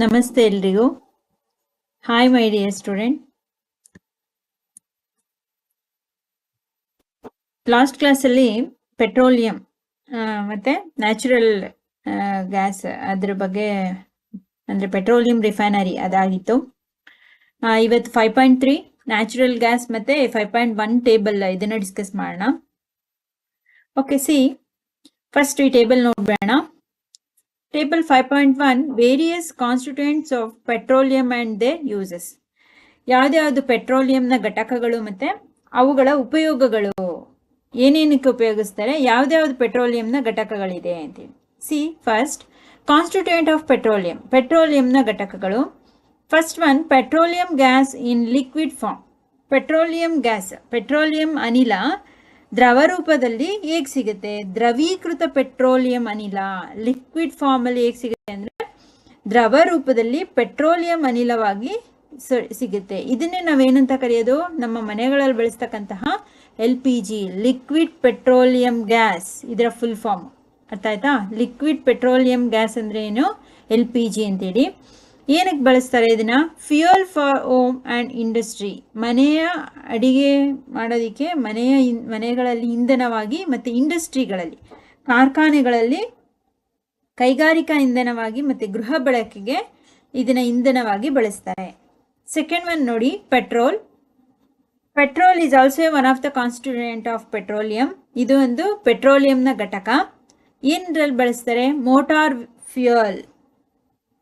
ನಮಸ್ತೆ ಎಲ್ರಿಗೂ. Hi my dear student last ಕ್ಲಾಸಲ್ಲಿ ಪೆಟ್ರೋಲಿಯಂ ಮತ್ತೆ ನ್ಯಾಚುರಲ್ ಗ್ಯಾಸ್ ಅದ್ರ ಬಗ್ಗೆ, ಅಂದರೆ ಪೆಟ್ರೋಲಿಯಂ ರಿಫೈನರಿ ಅದಾಗಿತ್ತು. ಇವತ್ತು five point three natural gas ಮತ್ತೆ ಫೈವ್ ಪಾಯಿಂಟ್ ಒನ್ ಟೇಬಲ್ ಇದನ್ನ ಡಿಸ್ಕಸ್ ಮಾಡೋಣ. ಓಕೆ ಸಿ ಫಸ್ಟ್ ಈ ಟೇಬಲ್ ನೋಡ್ಬೇಡ table five point one various petroleum of petroleum uses. The uses ಯಾವ್ದ್ಯಾವ್ದು ಪೆಟ್ರೋಲಿಯಂನ ಘಟಕಗಳು ಮತ್ತೆ ಅವುಗಳ ಉಪಯೋಗಗಳು. ಏನೇನಕ್ಕೆ ಉಪಯೋಗಿಸ್ತಾರೆ? ಯಾವ್ದ್ಯಾವ್ದು ಪೆಟ್ರೋಲಿಯಂನ ಘಟಕಗಳಿದೆ ಅಂತೇಳಿ see first constituent of petroleum ಪೆಟ್ರೋಲಿಯಂನ ಘಟಕಗಳು. First one petroleum gas in liquid form petroleum gas petroleum ಅನಿಲ ದ್ರವ ರೂಪದಲ್ಲಿ ಹೇಗೆ ಸಿಗುತ್ತೆ? ದ್ರವೀಕೃತ ಪೆಟ್ರೋಲಿಯಂ ಅನಿಲ ಲಿಕ್ವಿಡ್ ಫಾರ್ಮ್ ಅಲ್ಲಿ ಹೇಗೆ ಸಿಗುತ್ತೆ ಅಂದ್ರೆ ದ್ರವ ರೂಪದಲ್ಲಿ ಪೆಟ್ರೋಲಿಯಂ ಅನಿಲವಾಗಿ ಸಿಗುತ್ತೆ. ಇದನ್ನೇ ನಾವೇನಂತ ಕರೆಯೋದು? ನಮ್ಮ ಮನೆಗಳಲ್ಲಿ ಬಳಸ್ತಕ್ಕಂತಹ L P G liquid petroleum gas ಇದರ ಫುಲ್ ಫಾರ್ಮ್ ಅರ್ಥ ಆಯ್ತಾ? ಲಿಕ್ವಿಡ್ ಪೆಟ್ರೋಲಿಯಂ ಗ್ಯಾಸ್ ಅಂದ್ರೆ ಏನು? ಎಲ್ ಪಿ ಜಿ ಅಂತೇಳಿ. ಏನಕ್ಕೆ ಬಳಸ್ತಾರೆ ಇದನ್ನ? Fuel for home and industry ಮನೆಯ ಅಡಿಗೆ ಮಾಡೋದಕ್ಕೆ ಮನೆಯ ಮನೆಗಳಲ್ಲಿ ಇಂಧನವಾಗಿ ಮತ್ತು ಇಂಡಸ್ಟ್ರಿಗಳಲ್ಲಿ ಕಾರ್ಖಾನೆಗಳಲ್ಲಿ ಕೈಗಾರಿಕಾ ಇಂಧನವಾಗಿ ಮತ್ತು ಗೃಹ ಬಳಕೆಗೆ ಇದನ್ನು ಇಂಧನವಾಗಿ ಬಳಸ್ತಾರೆ. ಸೆಕೆಂಡ್ ಒನ್ ನೋಡಿ petrol petrol is also one of the constituent of petroleum ಇದು ಒಂದು ಪೆಟ್ರೋಲಿಯಂನ ಘಟಕ. ಏನರಲ್ಲಿ ಬಳಸ್ತಾರೆ? ಮೋಟಾರ್ ಫ್ಯೂಯಲ್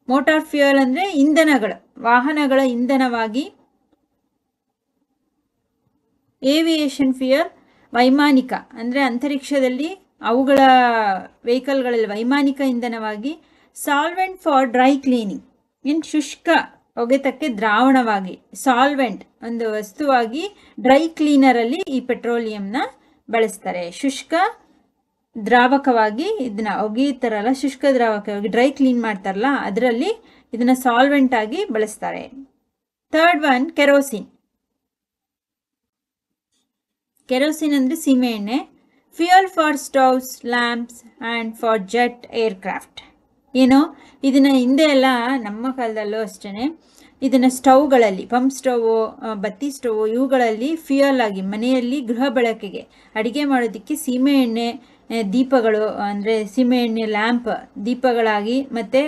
ಮೋಟಾರ್ ಫ್ಯೂಯಲ್ ಅಂದರೆ ಇಂಧನಗಳು, ವಾಹನಗಳ ಇಂಧನವಾಗಿ ಏವಿಯೇಷನ್ ಫ್ಯೂಯಲ್ ವೈಮಾನಿಕ, ಅಂದರೆ ಅಂತರಿಕ್ಷದಲ್ಲಿ ಅವುಗಳ ವೆಹಿಕಲ್ಗಳಲ್ಲಿ ವೈಮಾನಿಕ ಇಂಧನವಾಗಿ solvent for dry cleaning in ಶುಷ್ಕ ಒಗೆತಕ್ಕೆ ದ್ರಾವಣವಾಗಿ ಸಾಲ್ವೆಂಟ್ ಒಂದು ವಸ್ತುವಾಗಿ ಡ್ರೈ ಕ್ಲೀನರಲ್ಲಿ ಈ ಪೆಟ್ರೋಲಿಯಂನ ಬಳಸ್ತಾರೆ. ಶುಷ್ಕ ದ್ರಾವಕವಾಗಿ ಇದನ್ನ ಒಗೆಯುತ್ತಾರಲ್ಲ ಶುಷ್ಕ ದ್ರಾವಕವಾಗಿ ಡ್ರೈ ಕ್ಲೀನ್ ಮಾಡ್ತಾರಲ್ಲ, ಅದರಲ್ಲಿ ಇದನ್ನ ಸಾಲ್ವೆಂಟ್ ಆಗಿ ಬಳಸ್ತಾರೆ. ಥರ್ಡ್ ಒನ್ ಕೆರೋಸಿನ್ ಕೆರೋಸಿನ್ ಅಂದ್ರೆ ಸೀಮೆ ಎಣ್ಣೆ. Fuel for stoves lamps and for jet aircraft ಏನು? ಇದನ್ನ ಹಿಂದೆ ಎಲ್ಲ ನಮ್ಮ ಕಾಲದಲ್ಲೂ ಅಷ್ಟೇ ಇದನ್ನ ಸ್ಟವ್ಗಳಲ್ಲಿ, ಪಂಪ್ ಸ್ಟೌವು ಬತ್ತಿ ಸ್ಟವ್ ಇವುಗಳಲ್ಲಿ ಫ್ಯೂಯಲ್ ಆಗಿ ಮನೆಯಲ್ಲಿ ಗೃಹ ಬಳಕೆಗೆ ಅಡಿಗೆ ಮಾಡೋದಕ್ಕೆ ಸೀಮೆ ಎಣ್ಣೆ ದೀಪಗಳು, ಅಂದರೆ ಸೀಮೆ ಎಣ್ಣೆ ಲ್ಯಾಂಪ್ ದೀಪಗಳಾಗಿ ಮತ್ತು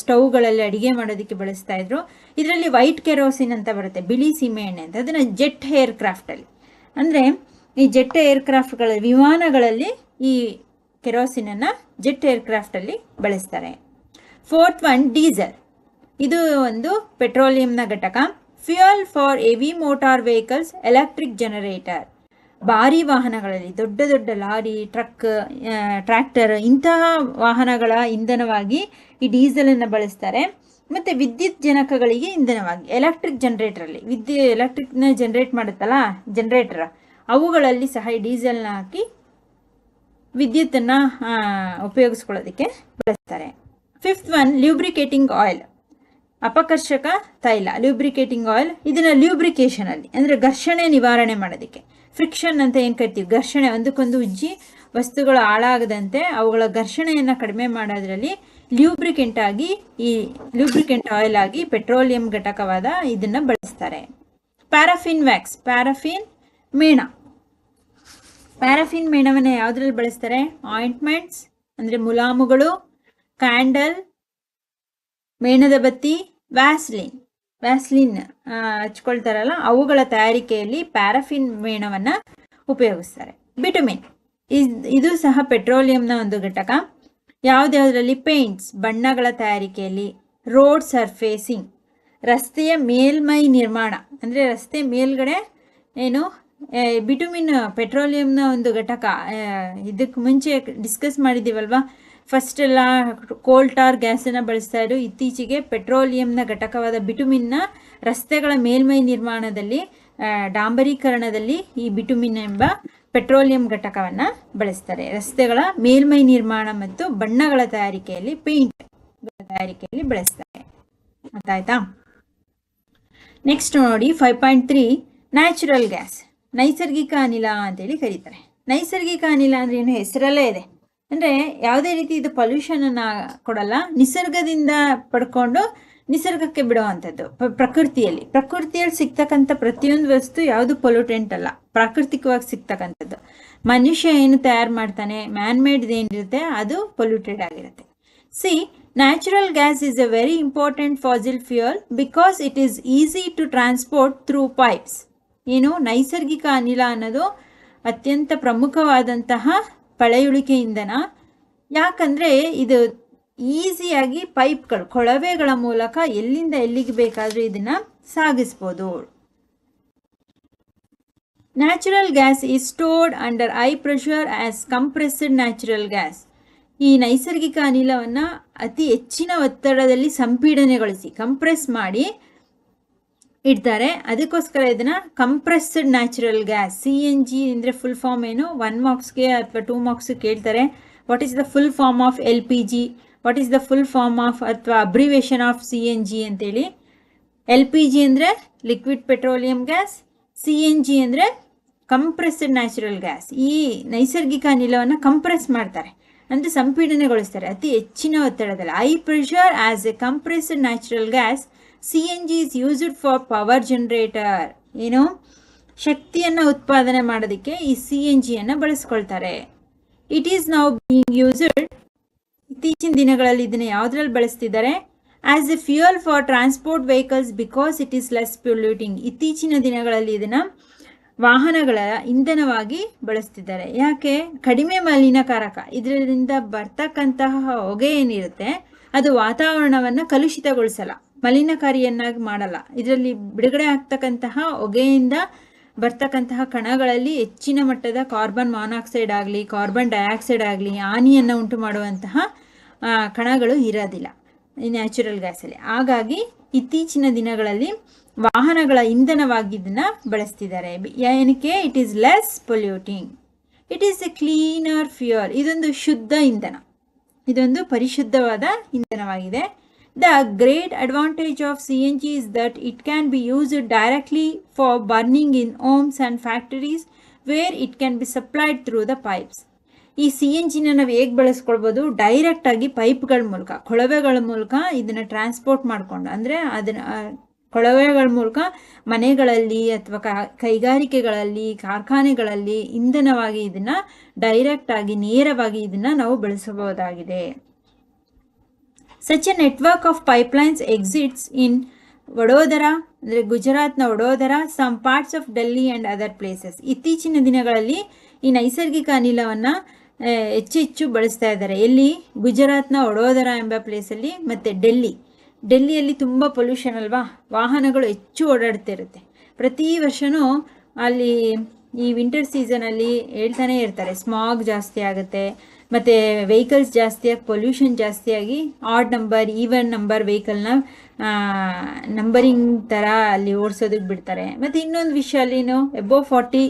ಸ್ಟೌವ್ಗಳಲ್ಲಿ ಅಡುಗೆ ಮಾಡೋದಕ್ಕೆ ಬಳಸ್ತಾ ಇದ್ರು. ಇದರಲ್ಲಿ ವೈಟ್ ಕೆರೋಸಿನ್ ಅಂತ ಬರುತ್ತೆ, ಬಿಳಿ ಸೀಮೆ ಎಣ್ಣೆ ಅಂತ. ಅದನ್ನು ಜೆಟ್ ಏರ್ ಕ್ರಾಫ್ಟಲ್ಲಿ ಅಂದರೆ ಈ ಜೆಟ್ ಏರ್ಕ್ರಾಫ್ಟ್ಗಳ ವಿಮಾನಗಳಲ್ಲಿ ಈ ಕೆರೋಸಿನನ್ನು ಜೆಟ್ ಏರ್ಕ್ರಾಫ್ಟಲ್ಲಿ ಬಳಸ್ತಾರೆ. Fourth one, diesel. ಇದು ಒಂದು ಪೆಟ್ರೋಲಿಯಂನ ಘಟಕ. Fuel for heavy motor vehicles electric generator. ಭಾರಿ ವಾಹನಗಳಲ್ಲಿ, ದೊಡ್ಡ ದೊಡ್ಡ ಲಾರಿ, ಟ್ರಕ್ ಟ್ರ್ಯಾಕ್ಟರ್ ಇಂತಹ ವಾಹನಗಳ ಇಂಧನವಾಗಿ ಈ ಡೀಸೆಲನ್ನು ಬಳಸ್ತಾರೆ. ಮತ್ತು ವಿದ್ಯುತ್ ಜನಕಗಳಿಗೆ ಇಂಧನವಾಗಿ, ಎಲೆಕ್ಟ್ರಿಕ್ ಜನರೇಟರಲ್ಲಿ, ವಿದ್ಯು, ಎಲೆಕ್ಟ್ರಿಕ್ನ ಜನರೇಟ್ ಮಾಡುತ್ತಲ್ಲ, ಜನರೇಟರ್, ಅವುಗಳಲ್ಲಿ ಸಹ ಈ ಡೀಸೆಲ್ನ ಹಾಕಿ ವಿದ್ಯುತ್ತನ್ನು ಉಪಯೋಗಿಸ್ಕೊಳ್ಳೋದಕ್ಕೆ ಬಳಸ್ತಾರೆ. ಫಿಫ್ತ್ ಒನ್ ಲ್ಯೂಬ್ರಿಕೇಟಿಂಗ್ ಆಯಿಲ್ ಅಪಕರ್ಷಕ ತೈಲ ಲ್ಯೂಬ್ರಿಕೇಟಿಂಗ್ ಆಯಿಲ್ ಇದನ್ನು ಲ್ಯೂಬ್ರಿಕೇಷನಲ್ಲಿ ಅಂದರೆ ಘರ್ಷಣೆ ನಿವಾರಣೆ ಮಾಡೋದಕ್ಕೆ. ಫ್ರಿಕ್ಷನ್ ಅಂತ ಏನು ಕರಿತೀವಿ? ಘರ್ಷಣೆ, ಒಂದಕ್ಕೊಂದು ಉಜ್ಜಿ ವಸ್ತುಗಳು ಹಾಳಾಗದಂತೆ ಅವುಗಳ ಘರ್ಷಣೆಯನ್ನು ಕಡಿಮೆ ಮಾಡೋದ್ರಲ್ಲಿ ಲ್ಯೂಬ್ರಿಕೆಂಟ್ ಆಗಿ ಈ ಲ್ಯೂಬ್ರಿಕೆಂಟ್ ಆಯಿಲ್ ಆಗಿ ಪೆಟ್ರೋಲಿಯಂ ಘಟಕವಾದ ಇದನ್ನು ಬಳಸ್ತಾರೆ. ಪ್ಯಾರಾಫಿನ್ ವ್ಯಾಕ್ಸ್ ಪ್ಯಾರಾಫಿನ್ ಮೇಣ. ಪ್ಯಾರಾಫಿನ್ ಮೇಣವನ್ನು ಯಾವುದ್ರಲ್ಲಿ ಬಳಸ್ತಾರೆ? ಆಯಿಂಟ್ಮೆಂಟ್ಸ್ ಅಂದರೆ ಮುಲಾಮುಗಳು ಕ್ಯಾಂಡಲ್ ಮೇಣದ ಬತ್ತಿ ವ್ಯಾಸ್ಲಿನ್ ವ್ಯಾಸ್ಲಿನ್ ಹಚ್ಕೊಳ್ತಾರಲ್ಲ, ಅವುಗಳ ತಯಾರಿಕೆಯಲ್ಲಿ ಪ್ಯಾರಾಫಿನ್ ಮೇಣವನ್ನು ಉಪಯೋಗಿಸ್ತಾರೆ. ಬಿಟುಮಿನ್, ಇದ್- ಸಹ ಪೆಟ್ರೋಲಿಯಂನ ಒಂದು ಘಟಕ. ಯಾವುದ್ಯಾವುದರಲ್ಲಿ ಪೇಂಟ್ಸ್, ಬಣ್ಣಗಳ ತಯಾರಿಕೆಯಲ್ಲಿ ರೋಡ್ ಸರ್ಫೇಸಿಂಗ್, ರಸ್ತೆಯ ಮೇಲ್ಮೈ ನಿರ್ಮಾಣ, ಅಂದರೆ ರಸ್ತೆ ಮೇಲ್ಗಡೆ ಏನು ಬಿಟುಮಿನ್ ಪೆಟ್ರೋಲಿಯಂನ ಒಂದು ಘಟಕ ಇದಕ್ಕೆ ಮುಂಚೆ ಡಿಸ್ಕಸ್ ಮಾಡಿದ್ದೀವಲ್ವಾ ಫಸ್ಟ್ ಎಲ್ಲ ಕೋಲ್ಟಾರ್ ಗ್ಯಾಸನ್ನು ಬಳಸ್ತಾ ಇದ್ರು. ಇತ್ತೀಚೆಗೆ ಪೆಟ್ರೋಲಿಯಂನ ಘಟಕವಾದ ಬಿಟುಮಿನ್ನ ರಸ್ತೆಗಳ ಮೇಲ್ಮೈ ನಿರ್ಮಾಣದಲ್ಲಿ ಡಾಂಬರೀಕರಣದಲ್ಲಿ ಈ ಬಿಟುಮಿನ್ ಎಂಬ ಪೆಟ್ರೋಲಿಯಂ ಘಟಕವನ್ನು ಬಳಸ್ತಾರೆ. ರಸ್ತೆಗಳ ಮೇಲ್ಮೈ ನಿರ್ಮಾಣ ಮತ್ತು ಬಣ್ಣಗಳ ತಯಾರಿಕೆಯಲ್ಲಿ ಪೇಂಟ್ ತಯಾರಿಕೆಯಲ್ಲಿ ಬಳಸ್ತಾರೆ. ಗೊತ್ತಾಯ್ತಾ ನೆಕ್ಸ್ಟ್ ನೋಡಿ five point three natural gas ನೈಸರ್ಗಿಕ ಅನಿಲ ಅಂತೇಳಿ ಕರೀತಾರೆ. ನೈಸರ್ಗಿಕ ಅನಿಲ ಅಂದ್ರೆ ಏನು? ಹೆಸರಲ್ಲೇ ಇದೆ. ಅಂದರೆ ಯಾವುದೇ ರೀತಿ ಇದು ಪೊಲ್ಯೂಷನನ್ನು ಕೊಡಲ್ಲ, ನಿಸರ್ಗದಿಂದ ಪಡ್ಕೊಂಡು ನಿಸರ್ಗಕ್ಕೆ ಬಿಡುವಂಥದ್ದು ಪ್ರಕೃತಿಯಲ್ಲಿ. ಪ್ರಕೃತಿಯಲ್ಲಿ ಸಿಗ್ತಕ್ಕಂಥ ಪ್ರತಿಯೊಂದು ವಸ್ತು ಯಾವುದು ಪೊಲ್ಯೂಟೆಂಟ್ ಅಲ್ಲ, ಪ್ರಾಕೃತಿಕವಾಗಿ ಸಿಗ್ತಕ್ಕಂಥದ್ದು. ಮನುಷ್ಯ ಏನು ತಯಾರು ಮಾಡ್ತಾನೆ ಮ್ಯಾನ್ ಮೇಡ್ ಏನಿರುತ್ತೆ, ಅದು ಪೊಲ್ಯೂಟೆಡ್ ಆಗಿರುತ್ತೆ. See natural gas is a very important fossil fuel because it is easy to transport through pipes ಏನು? ನೈಸರ್ಗಿಕ ಅನಿಲ ಅನ್ನೋದು ಅತ್ಯಂತ ಪ್ರಮುಖವಾದಂತಹ ಪಳೆಯುಳಿಕೆ ಇಂಧನ ಯಾಕಂದರೆ ಇದು ಈಸಿಯಾಗಿ ಪೈಪ್ಗಳು, ಕೊಳವೆಗಳ ಮೂಲಕ ಎಲ್ಲಿಂದ ಎಲ್ಲಿಗೆ ಬೇಕಾದರೂ ಇದನ್ನು ಸಾಗಿಸ್ಬೋದು. Natural gas is stored under high pressure as compressed natural gas. ಈ ನೈಸರ್ಗಿಕ ಅನಿಲವನ್ನು ಅತಿ ಹೆಚ್ಚಿನ ಒತ್ತಡದಲ್ಲಿ ಸಂಪೀಡನೆಗೊಳಿಸಿ, ಕಂಪ್ರೆಸ್ ಮಾಡಿ ಇಡ್ತಾರೆ. ಅದಕ್ಕೋಸ್ಕರ ಇದನ್ನು compressed natural gas C N G ಅಂದರೆ ಫುಲ್ ಫಾರ್ಮ್ ಏನು? ಒನ್ ಮಾರ್ಕ್ಸ್ಗೆ ಅಥವಾ ಟೂ ಮಾರ್ಕ್ಸ್ಗೆ ಕೇಳ್ತಾರೆ. What is the full form of L P G what is the full form of ಅಥವಾ abbreviation of C N G ಅಂತೇಳಿ. ಎಲ್ ಪಿ ಜಿ ಅಂದರೆ liquid petroleum gas C N G ಅಂದರೆ compressed natural gas ಈ ನೈಸರ್ಗಿಕ ಅನಿಲವನ್ನು compress ಮಾಡ್ತಾರೆ. ಅಂದರೆ ಸಂಪೀಡನೆಗೊಳಿಸ್ತಾರೆ. ಅತಿ ಹೆಚ್ಚಿನ ಒತ್ತಡದಲ್ಲಿ. High pressure as a compressed natural gas C is used for power generator ಏನು? ಶಕ್ತಿಯನ್ನು ಉತ್ಪಾದನೆ ಮಾಡೋದಕ್ಕೆ ಈ ಸಿ ಎನ್ ಜಿಯನ್ನು ಬಳಸ್ಕೊಳ್ತಾರೆ. It is now being used ಇತ್ತೀಚಿನ ದಿನಗಳಲ್ಲಿ ಇದನ್ನು ಯಾವುದ್ರಲ್ಲಿ ಬಳಸ್ತಿದ್ದಾರೆ? As a fuel for transport vehicles because it is less polluting ಇತ್ತೀಚಿನ ದಿನಗಳಲ್ಲಿ ಇದನ್ನು ವಾಹನಗಳ ಇಂಧನವಾಗಿ ಬಳಸ್ತಿದ್ದಾರೆ. ಯಾಕೆ? ಕಡಿಮೆ ಮಲಿನಕಾರಕ ಇದರಿಂದ ಬರ್ತಕ್ಕಂತಹ ಹೊಗೆ ಏನಿರುತ್ತೆ? ಅದು ವಾತಾವರಣವನ್ನು ಕಲುಷಿತಗೊಳಿಸಲ್ಲ. ಮಲಿನಕಾರಿಯನ್ನಾಗಿ ಮಾಡಲ್ಲ. ಇದರಲ್ಲಿ ಬಿಡುಗಡೆ ಆಗ್ತಕ್ಕಂತಹ ಹೊಗೆಯಿಂದ ಬರ್ತಕ್ಕಂತಹ ಕಣಗಳಲ್ಲಿ ಹೆಚ್ಚಿನ ಮಟ್ಟದ ಕಾರ್ಬನ್ ಮಾನಾಕ್ಸೈಡ್ ಆಗಲಿ, ಕಾರ್ಬನ್ ಡೈಆಕ್ಸೈಡ್ ಆಗಲಿ ಹಾನಿಯನ್ನು ಉಂಟು ಮಾಡುವಂತಹ ಕಣಗಳು ಇರೋದಿಲ್ಲ. ಈ ನ್ಯಾಚುರಲ್ ಗ್ಯಾಸಲ್ಲಿ. ಹಾಗಾಗಿ ಇತ್ತೀಚಿನ ದಿನಗಳಲ್ಲಿ ವಾಹನಗಳ ಇಂಧನವಾಗಿ ಇದನ್ನು ಬಳಸ್ತಿದ್ದಾರೆ. ಏನಕ್ಕೆ? It is less polluting it is a cleaner fuel ಇದೊಂದು ಶುದ್ಧ ಇಂಧನ. ಇದೊಂದು ಪರಿಶುದ್ಧವಾದ ಇಂಧನವಾಗಿದೆ. The great advantage of CNG is that it can be used directly for burning in homes and factories, where it can be supplied through the pipes. ಈ C N ಜಿನ ನಾವು ಹೇಗೆ ಬಳಸ್ಕೊಳ್ಬೋದು ಡೈರೆಕ್ಟಾಗಿ ಪೈಪ್ಗಳ ಮೂಲಕ, ಕೊಳವೆಗಳ ಮೂಲಕ ಇದನ್ನು ಟ್ರಾನ್ಸ್ಪೋರ್ಟ್ ಮಾಡಿಕೊಂಡು, ಅಂದರೆ ಅದನ್ನು ಕೊಳವೆಗಳ ಮೂಲಕ ಮನೆಗಳಲ್ಲಿ ಅಥವಾ ಕೈಗಾರಿಕೆಗಳಲ್ಲಿ, ಕಾರ್ಖಾನೆಗಳಲ್ಲಿ ಇಂಧನವಾಗಿ ಇದನ್ನು ಡೈರೆಕ್ಟಾಗಿ ನೇರವಾಗಿ ಇದನ್ನು ನಾವು ಬಳಸಬಹುದಾಗಿದೆ such a network of pipelines exits in Vadodara ಅಂದರೆ ಗುಜರಾತ್ನ Vadodara some parts of Delhi and other places ಇತ್ತೀಚಿನ ದಿನಗಳಲ್ಲಿ ಈ ನೈಸರ್ಗಿಕ ಅನಿಲವನ್ನು ಹೆಚ್ಚು ಹೆಚ್ಚು ಬಳಸ್ತಾ ಇದ್ದಾರೆ. ಎಲ್ಲಿ? ಗುಜರಾತ್ನ ವಡೋದರ ಎಂಬ ಪ್ಲೇಸಲ್ಲಿ ಮತ್ತು ಡೆಲ್ಲಿ ಡೆಲ್ಲಿಯಲ್ಲಿ ತುಂಬ ಪೊಲ್ಯೂಷನ್ ಅಲ್ವಾ? ವಾಹನಗಳು ಹೆಚ್ಚು ಓಡಾಡ್ತಿರುತ್ತೆ ಪ್ರತಿ ವರ್ಷವೂ ಅಲ್ಲಿ ಈ ವಿಂಟರ್ ಸೀಸನಲ್ಲಿ ಹೇಳ್ತಾನೆ ಇರ್ತಾರೆ ಸ್ಮಾಗ್ ಜಾಸ್ತಿ ಆಗುತ್ತೆ. ಮತ್ತು ವೆಹಿಕಲ್ಸ್ ಜಾಸ್ತಿಯಾಗಿ ಪೊಲ್ಯೂಷನ್ ಜಾಸ್ತಿಯಾಗಿ ಆಡ್ ನಂಬರ್ ಈವನ್ ನಂಬರ್ ವೆಹಿಕಲ್ನ ನಂಬರಿಂಗ್ ಥರ ಅಲ್ಲಿ ಓಡಿಸೋದಕ್ಕೆ ಬಿಡ್ತಾರೆ. ಮತ್ತು ಇನ್ನೊಂದು ವಿಷಯ ಅಲ್ಲಿನು ಎಬೋ ಫಾರ್ಟಿ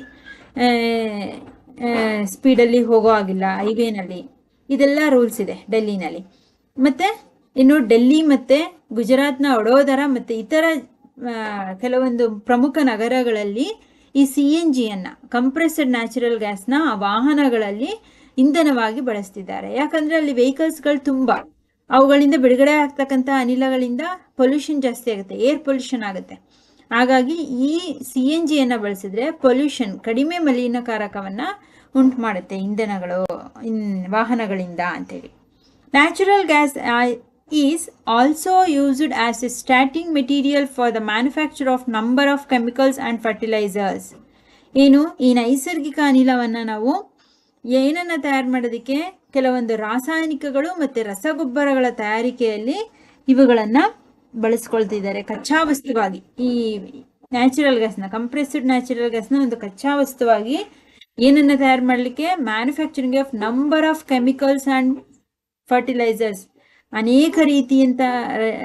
ಸ್ಪೀಡಲ್ಲಿ ಹೋಗೋ ಆಗಿಲ್ಲ ಹೈವೇನಲ್ಲಿ ಇದೆಲ್ಲ ರೂಲ್ಸ್ ಇದೆ ಡೆಲ್ಲಿನಲ್ಲಿ ಮತ್ತು, ಇನ್ನು ಡೆಲ್ಲಿ ಮತ್ತು ಗುಜರಾತ್ನ ಒಡೋದರ ಮತ್ತು ಇತರ ಕೆಲವೊಂದು ಪ್ರಮುಖ ನಗರಗಳಲ್ಲಿ ಈ ಸಿ ಎನ್ ಜಿಯನ್ನು ಕಂಪ್ರೆಸ್ಡ್ ನ್ಯಾಚುರಲ್ ಗ್ಯಾಸ್ನ ವಾಹನಗಳಲ್ಲಿ ಇಂಧನವಾಗಿ ಬಳಸ್ತಿದ್ದಾರೆ. ಯಾಕಂದರೆ ಅಲ್ಲಿ ವೆಹಿಕಲ್ಸ್ಗಳು ತುಂಬ. ಅವುಗಳಿಂದ ಬಿಡುಗಡೆ ಆಗ್ತಕ್ಕಂಥ ಅನಿಲಗಳಿಂದ ಪೊಲ್ಯೂಷನ್ ಜಾಸ್ತಿ ಆಗುತ್ತೆ. ಏರ್ ಪೊಲ್ಯೂಷನ್ ಆಗುತ್ತೆ. ಹಾಗಾಗಿ ಈ ಸಿ ಎನ್ ಜಿಯನ್ನು ಬಳಸಿದ್ರೆ ಪೊಲ್ಯೂಷನ್ ಕಡಿಮೆ ಮಲಿನಕಾರಕವನ್ನು ಉಂಟು ಮಾಡುತ್ತೆ ಇಂಧನಗಳು, ಇನ್ ವಾಹನಗಳಿಂದ ಅಂತೇಳಿ. Natural gas is also used as a starting material for the manufacture of number of chemicals and fertilisers ಏನು? ಈ ನೈಸರ್ಗಿಕ ಅನಿಲವನ್ನು ನಾವು ಏನನ್ನು ತಯಾರು ಮಾಡೋದಕ್ಕೆ? ಕೆಲವೊಂದು ರಾಸಾಯನಿಕಗಳು ಮತ್ತು ರಸಗೊಬ್ಬರಗಳ ತಯಾರಿಕೆಯಲ್ಲಿ ಇವುಗಳನ್ನು ಬಳಸ್ಕೊಳ್ತಿದ್ದಾರೆ. ಕಚ್ಚಾ ವಸ್ತುವಾಗಿ. ಈ ನ್ಯಾಚುರಲ್ ಗ್ಯಾಸ್ನ ಕಂಪ್ರೆಸ್ಡ್ ನ್ಯಾಚುರಲ್ ಗ್ಯಾಸ್ನ ಒಂದು ಕಚ್ಚಾ ವಸ್ತುವಾಗಿ ಏನನ್ನು ತಯಾರು ಮಾಡಲಿಕ್ಕೆ? Manufacturing of number of chemicals and fertilisers ಅನೇಕ ರೀತಿಯಂತ,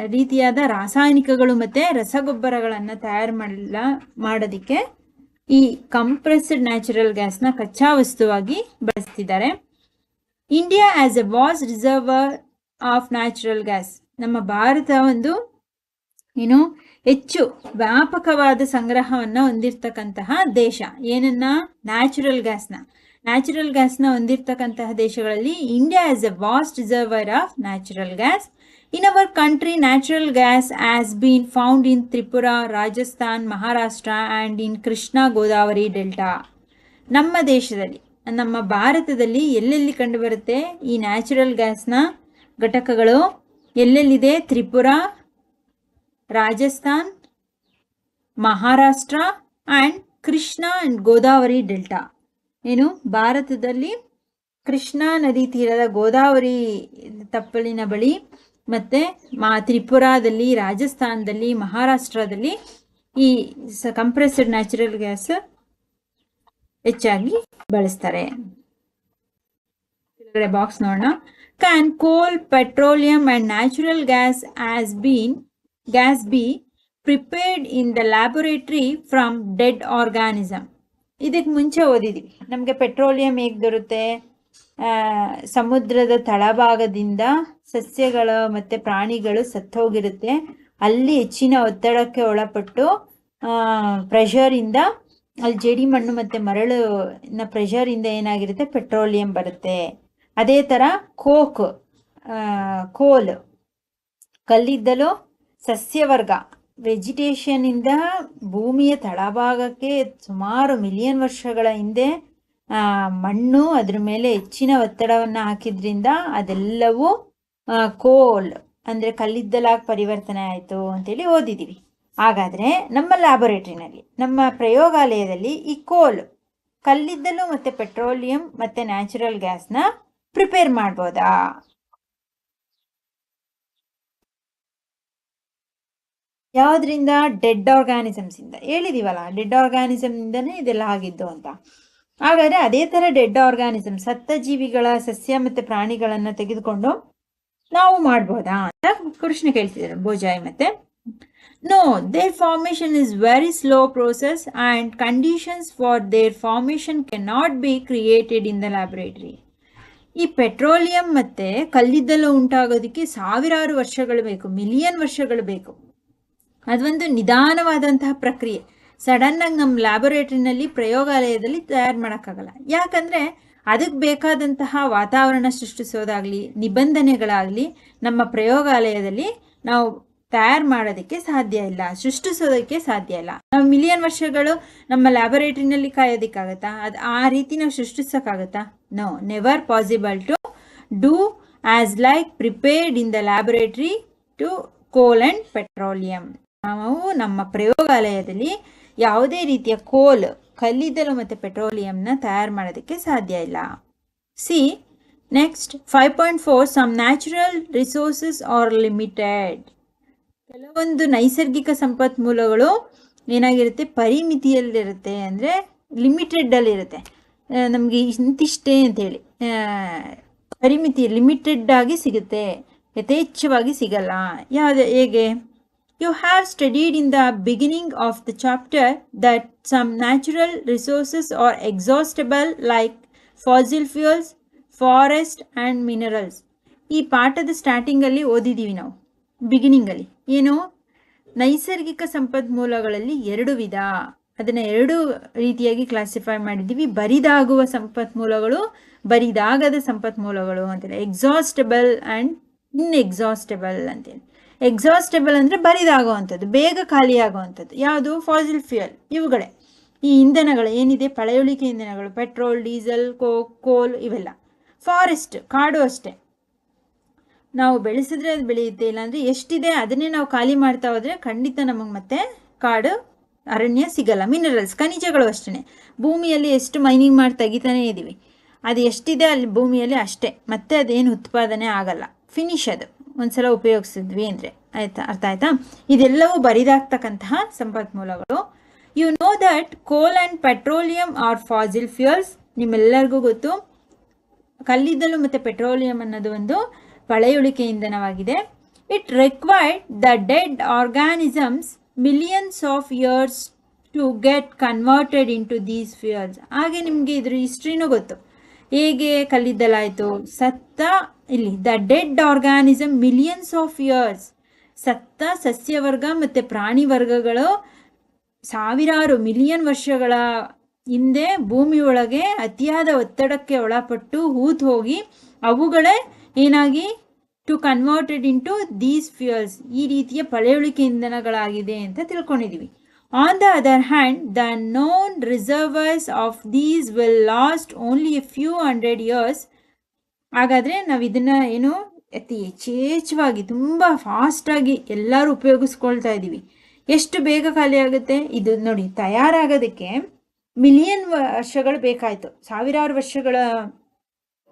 ರೀತಿಯಾದ ರಾಸಾಯನಿಕಗಳು ಮತ್ತು ರಸಗೊಬ್ಬರಗಳನ್ನು ತಯಾರು ಮಾಡಲ, ಮಾಡೋದಕ್ಕೆ ಈ ಕಂಪ್ರೆಸ್ಡ್ ನ್ಯಾಚುರಲ್ ಗ್ಯಾಸ್ನ ಕಚ್ಚಾ ವಸ್ತುವಾಗಿ ಬಳಸ್ತಿದ್ದಾರೆ. India has a vast reservoir of natural gas ನಮ್ಮ ಭಾರತ ಒಂದು, ಏನು, ಹೆಚ್ಚು ವ್ಯಾಪಕವಾದ ಸಂಗ್ರಹವನ್ನು ಹೊಂದಿರತಕ್ಕಂತಹ ದೇಶ. ಏನನ್ನ? ನ್ಯಾಚುರಲ್ ಗ್ಯಾಸ್ನ ನ್ಯಾಚುರಲ್ ಗ್ಯಾಸ್ನ ಹೊಂದಿರತಕ್ಕಂತಹ ದೇಶಗಳಲ್ಲಿ India as a vast reservoir of natural gas in our country, natural gas has been found in Tripura, Rajasthan, Maharashtra and in Krishna Godavari Delta. ನಮ್ಮ ದೇಶದಲ್ಲಿ ನಮ್ಮ ಭಾರತದಲ್ಲಿ ಎಲ್ಲೆಲ್ಲಿ ಕಂಡುಬರುತ್ತೆ? ಈ ನ್ಯಾಚುರಲ್ ಗ್ಯಾಸ್ನ ಘಟಕಗಳು ಎಲ್ಲೆಲ್ಲಿದೆ? Tripura Rajasthan Maharashtra and Krishna and Godavari delta ಏನು? ಭಾರತದಲ್ಲಿ ಕೃಷ್ಣಾ ನದಿ ತೀರದ ಗೋದಾವರಿ ತಪ್ಪಲಿನ ಬಳಿ ಮತ್ತು ಮಾ ತ್ರಿಪುರಾದಲ್ಲಿ, ರಾಜಸ್ಥಾನದಲ್ಲಿ, ಮಹಾರಾಷ್ಟ್ರದಲ್ಲಿ ಈ ಸ ಕಂಪ್ರೆಸ್ಡ್ ನ್ಯಾಚುರಲ್ ಗ್ಯಾಸ್ ಹೆಚ್ಚಾಗಿ ಬಳಸ್ತಾರೆ. ಬಾಕ್ಸ್ ನೋಡೋಣ. Can coal petroleum and natural gas as been gas be prepared in the laboratory from dead organism ಇದಕ್ಕೆ ಮುಂಚೆ ಓದಿದ್ವಿ. ನಮಗೆ ಪೆಟ್ರೋಲಿಯಂ ಹೇಗೆ ದೊರುತ್ತೆ ಸಮುದ್ರದ ತಳಭಾಗದಿಂದ ಸಸ್ಯಗಳು ಮತ್ತು ಪ್ರಾಣಿಗಳು ಸತ್ತೋಗಿರುತ್ತೆ. ಅಲ್ಲಿ ಹೆಚ್ಚಿನ ಒತ್ತಡಕ್ಕೆ ಒಳಪಟ್ಟು ಪ್ರೆಷರಿಂದ ಅಲ್ಲಿ ಜೇಡಿ ಮಣ್ಣು ಮತ್ತು ಮರಳು ಪ್ರೆಷರಿಂದ ಏನಾಗಿರುತ್ತೆ ಪೆಟ್ರೋಲಿಯಂ ಬರುತ್ತೆ. ಅದೇ ಥರ ಕೋಕ್ ಕೋಲ್ ಕಲ್ಲಿದ್ದಲು ಸಸ್ಯವರ್ಗ ವೆಜಿಟೇಷನಿಂದ ಭೂಮಿಯ ತಳಭಾಗಕ್ಕೆ ಸುಮಾರು ಮಿಲಿಯನ್ ವರ್ಷಗಳ ಹಿಂದೆ ಮಣ್ಣು ಅದ್ರ ಮೇಲೆ ಹೆಚ್ಚಿನ ಒತ್ತಡವನ್ನು ಹಾಕಿದ್ರಿಂದ ಅದೆಲ್ಲವೂ ಕೋಲ್ ಅಂದರೆ ಕಲ್ಲಿದ್ದಲಾಗಿ ಪರಿವರ್ತನೆ ಆಯಿತು ಅಂತೇಳಿ ಓದಿದ್ದೀವಿ ಹಾಗಾದರೆ ನಮ್ಮ ಲ್ಯಾಬೊರೇಟ್ರಿನಲ್ಲಿ ನಮ್ಮ ಪ್ರಯೋಗಾಲಯದಲ್ಲಿ ಈ ಕೋಲ್ ಕಲ್ಲಿದ್ದಲು ಮತ್ತು ಪೆಟ್ರೋಲಿಯಂ ಮತ್ತು ನ್ಯಾಚುರಲ್ ಗ್ಯಾಸ್ನ ಪ್ರಿಪೇರ್ ಮಾಡ್ಬೋದಾ? ಯಾವುದರಿಂದ? ಡೆಡ್ ಆರ್ಗ್ಯಾನಿಸಮ್ಸಿಂದ ಇಂದ. ಹೇಳಿದೀವಲ್ಲ ಡೆಡ್ ಆರ್ಗಾನಿಸಮ್ ಇಂದನೇ ಇದೆಲ್ಲ ಆಗಿದ್ದು ಅಂತ. ಹಾಗಾದ್ರೆ ಅದೇ ತರ ಡೆಡ್ ಆರ್ಗಾನಿಸಮ್ ಸತ್ತ ಜೀವಿಗಳ ಸಸ್ಯ ಮತ್ತೆ ಪ್ರಾಣಿಗಳನ್ನು ತೆಗೆದುಕೊಂಡು ನಾವು ಮಾಡ್ಬೋದಾ ಅಂತ ಕೃಷ್ಣ ಕೇಳ್ತಿದ್ದಾರೆ ಬೋಜಾಯ್ ಮತ್ತೆ. No their formation is very slow process and conditions for their formation can not be created in the laboratory ಈ ಪೆಟ್ರೋಲಿಯಂ ಮತ್ತೆ ಕಲ್ಲಿದ್ದಲು ಉಂಟಾಗೋದಕ್ಕೆ ಸಾವಿರಾರು ವರ್ಷಗಳು ಬೇಕು, ಮಿಲಿಯನ್ ವರ್ಷಗಳು ಬೇಕು. ಅದೊಂದು ನಿಧಾನವಾದಂತಹ ಪ್ರಕ್ರಿಯೆ. ಸಡನ್ನಾಗಿ ನಮ್ಮ ಲ್ಯಾಬೊರೇಟ್ರಿನಲ್ಲಿ ಪ್ರಯೋಗಾಲಯದಲ್ಲಿ ತಯಾರು ಮಾಡೋಕ್ಕಾಗಲ್ಲ. ಯಾಕಂದರೆ ಅದಕ್ಕೆ ಬೇಕಾದಂತಹ ವಾತಾವರಣ ಸೃಷ್ಟಿಸೋದಾಗಲಿ, ನಿಬಂಧನೆಗಳಾಗಲಿ ನಮ್ಮ ಪ್ರಯೋಗಾಲಯದಲ್ಲಿ ನಾವು ತಯಾರು ಮಾಡೋದಕ್ಕೆ ಸಾಧ್ಯ ಇಲ್ಲ, ಸೃಷ್ಟಿಸೋದಕ್ಕೆ ಸಾಧ್ಯ ಇಲ್ಲ. ನಾವು ಮಿಲಿಯನ್ ವರ್ಷಗಳು ನಮ್ಮ ಲ್ಯಾಬೊರೇಟ್ರಿನಲ್ಲಿ ಕಾಯೋದಕ್ಕಾಗತ್ತಾ? ಅದು ಆ ರೀತಿ ನಾವು ಸೃಷ್ಟಿಸೋಕ್ಕಾಗತ್ತಾ? No, never possible to do as like prepared in the laboratory to coal and petroleum. ನಾವು ನಮ್ಮ ಪ್ರಯೋಗಾಲಯದಲ್ಲಿ ಯಾವುದೇ ರೀತಿಯ ಕೋಲ್ ಕಲ್ಲಿದ್ದಲು ಮತ್ತು ಪೆಟ್ರೋಲಿಯಂನ ತಯಾರು ಮಾಡೋದಕ್ಕೆ ಸಾಧ್ಯ ಇಲ್ಲ. See next five point four some natural resources are limited. ಕೆಲವೊಂದು ನೈಸರ್ಗಿಕ ಸಂಪನ್ಮೂಲಗಳು ಏನಾಗಿರುತ್ತೆ? ಪರಿಮಿತಿಯಲ್ಲಿರುತ್ತೆ ಅಂದರೆ ಲಿಮಿಟೆಡಲ್ಲಿರುತ್ತೆ ನಮಗೆ ಇಂತಿಷ್ಟೇ ಅಂತೇಳಿ. ಆ, ಪರಿಮಿತಿ ಲಿಮಿಟೆಡ್ ಆಗಿ ಸಿಗುತ್ತೆ ಯಥೇಚ್ಛವಾಗಿ ಸಿಗಲ್ಲ. ಯಾವುದು ಹೇಗೆ? You have studied in the beginning of the chapter that some natural resources are exhaustible like fossil fuels forest and minerals ಈ ಪಾಠದ ಸ್ಟಾರ್ಟಿಂಗಲ್ಲಿ ಓದಿದ್ದೀವಿ ನಾವು. ಬಿಗಿನಿಂಗಲ್ಲಿ ಏನು ನೈಸರ್ಗಿಕ ಸಂಪನ್ಮೂಲಗಳಲ್ಲಿ ಎರಡು ವಿಧ. ಅದನ್ನು ಎರಡು ರೀತಿಯಾಗಿ ಕ್ಲಾಸಿಫೈ ಮಾಡಿದ್ದೀವಿ ಬರಿದಾಗುವ ಸಂಪನ್ಮೂಲಗಳು, ಬರಿದಾಗದ ಸಂಪನ್ಮೂಲಗಳು ಅಂತೇಳಿ. ಎಕ್ಸಾಸ್ಟಬಲ್ ಆ್ಯಂಡ್ ಇನ್ಎಕ್ಸಾಸ್ಟಬಲ್ ಅಂತೇಳಿ. ಎಕ್ಸಾಸ್ಟಬಲ್ ಅಂದರೆ ಬರಿದಾಗುವಂಥದ್ದು, ಬೇಗ ಖಾಲಿಯಾಗುವಂಥದ್ದು, ಯಾವುದು? ಫಾಸಿಲ್ ಫ್ಯೂಯಲ್ ಇವುಗಳೇ. ಈ ಇಂಧನಗಳು ಏನಿದೆ? ಪಳೆಯುಳಿಕೆ ಇಂಧನಗಳು ಪೆಟ್ರೋಲ್ ಡೀಸೆಲ್ ಕೋ ಕೋಲ್ ಇವೆಲ್ಲ. ಫಾರೆಸ್ಟ್ ಕಾಡು ಅಷ್ಟೇ. ನಾವು ಬೆಳೆಸಿದ್ರೆ ಅದು ಬೆಳೆಯುತ್ತೆ, ಇಲ್ಲಾಂದರೆ ಎಷ್ಟಿದೆ ಅದನ್ನೇ ನಾವು ಖಾಲಿ ಮಾಡ್ತಾ ಹೋದರೆ ಖಂಡಿತ ನಮಗೆ ಮತ್ತೆ ಕಾಡು, ಅರಣ್ಯ ಸಿಗಲ್ಲ. ಮಿನರಲ್ಸ್ ಖನಿಜಗಳು ಅಷ್ಟೇ ಭೂಮಿಯಲ್ಲಿ ಎಷ್ಟು ಮೈನಿಂಗ್ ಮಾಡಿ ತೆಗಿತಾನೇ ಇದ್ದೀವಿ ಅದು ಎಷ್ಟಿದೆ ಅಲ್ಲಿ ಭೂಮಿಯಲ್ಲಿ ಅಷ್ಟೇ. ಮತ್ತೆ ಅದೇನು ಉತ್ಪಾದನೆ ಆಗಲ್ಲ. ಫಿನಿಶ್ ಅದು. ಒಂದ್ಸಲ ಉಪಯೋಗಿಸಿದ್ವಿ ಅಂದರೆ. ಆಯ್ತಾ? ಅರ್ಥ ಆಯ್ತಾ? ಇದೆಲ್ಲವೂ ಬರಿದಾಗ್ತಕ್ಕಂತಹ ಸಂಪನ್ಮೂಲಗಳು. You know that coal and petroleum are fossil fuels ನಿಮ್ಮೆಲ್ಲರಿಗೂ ಗೊತ್ತು. ಕಲ್ಲಿದ್ದಲು ಮತ್ತು ಪೆಟ್ರೋಲಿಯಂ ಅನ್ನೋದು ಒಂದು ಪಳೆಯುಳಿಕೆ ಇಂಧನವಾಗಿದೆ. It required the dead organisms millions of years to get converted into these fuels ಹಾಗೆ ನಿಮಗೆ ಇದ್ರ ಹಿಸ್ಟ್ರಿನೂ ಗೊತ್ತು. ಹೇಗೆ ಕಲ್ಲಿದ್ದಲಾಯಿತು? ಸತ್ತ, ಇಲ್ಲಿ the dead organism millions of years ಸತ್ತ ಸಸ್ಯವರ್ಗ ಮತ್ತು ಪ್ರಾಣಿ ವರ್ಗಗಳು ಸಾವಿರಾರು ಮಿಲಿಯನ್ ವರ್ಷಗಳ ಹಿಂದೆ ಭೂಮಿಯೊಳಗೆ ಅತಿಯಾದ ಒತ್ತಡಕ್ಕೆ ಒಳಪಟ್ಟು ಹೂತ್ ಹೋಗಿ ಅವುಗಳೇ ಏನಾಗಿ to converted into these fuels ಈ ರೀತಿಯ ಪಳೆಯುಳಿಕೆ ಇಂಧನಗಳಾಗಿದೆ ಅಂತ ತಿಳ್ಕೊಂಡಿದೀವಿ. On the other hand the known reservoirs of these will last only few hundred years ಹಾಗಾದರೆ ನಾವು ಇದನ್ನು ಏನು ಅತಿ ಯಥೇಚ್ಛವಾಗಿ ತುಂಬ ಫಾಸ್ಟಾಗಿ ಎಲ್ಲರೂ ಉಪಯೋಗಿಸ್ಕೊಳ್ತಾ ಇದ್ದೀವಿ ಎಷ್ಟು ಬೇಗ ಖಾಲಿ ಆಗುತ್ತೆ? ಇದು ನೋಡಿ, ತಯಾರಾಗೋದಕ್ಕೆ ಮಿಲಿಯನ್ ವರ್ಷಗಳು ಬೇಕಾಯಿತು. ಸಾವಿರಾರು ವರ್ಷಗಳ